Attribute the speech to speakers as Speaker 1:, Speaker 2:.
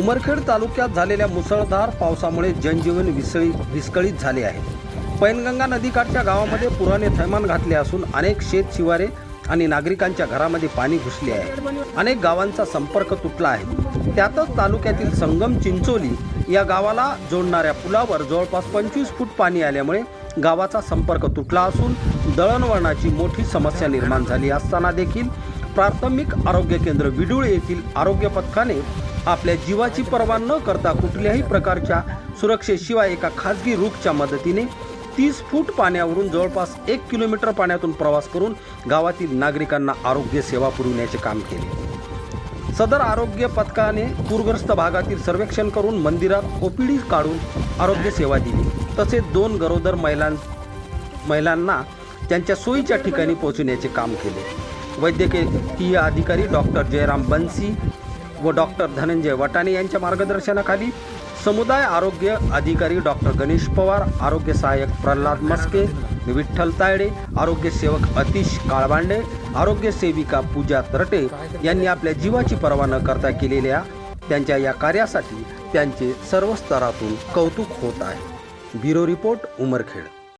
Speaker 1: उमरखेड तालुक्यात झालेल्या मुसळधार पावसामुळे जनजीवन विसळी विस्कळीत झाले आहे. पैनगंगा नदीकाठच्या गावामध्ये पुराने थैमान घातले असून अनेक शेत शिवारे आणि नागरिकांच्या घरामध्ये पाणी घुसले आहे. अनेक गावांचा संपर्क तुटला आहे. त्यातच तालुक्यातील संगम चिंचोली या गावाला जोडणाऱ्या पुलावर जवळपास पंचवीस फूट पाणी आल्यामुळे गावाचा संपर्क तुटला असून दळणवळणाची मोठी समस्या निर्माण झाली असताना देखील प्राथमिक आरोग्य केंद्र विडूळ येथील आरोग्य पथकाने आपल्या जीवाची पर्वा न करता कुठल्याही प्रकारच्या सुरक्षेशिवाय एका खाजगी रूपच्या मदतीने तीस फूट पाण्यावरून जवळपास एक किलोमीटर पाण्यातून प्रवास करून गावातील नागरिकांना आरोग्य सेवा पुरविण्याचे काम केले. सदर आरोग्य पथकाने पूरग्रस्त भागातील सर्वेक्षण करून मंदिरात ओपीडी काढून आरोग्य सेवा दिली. तसेच दोन गरोदर महिलां महिलांना त्यांच्या सोयीच्या ठिकाणी पोहोचवण्याचे काम केले. वैद्यकीय अधिकारी डॉक्टर जयराम बन्सी व डॉक्टर धनंजय वटाणे यांच्या मार्गदर्शनाखाली समुदाय आरोग्य अधिकारी डॉक्टर गणेश पवार आरोग्य सहाय्यक प्रल्हाद मस्के विठ्ठल तायडे आरोग्य सेवक अतिश काळबांडे आरोग्य सेविका पूजा तरटे यांनी आपल्या जीवाची पर्वा न करता केलेल्या त्यांच्या या कार्यासाठी त्यांचे सर्व स्तरातून कौतुक होत आहे. Bureau report Umarkhed.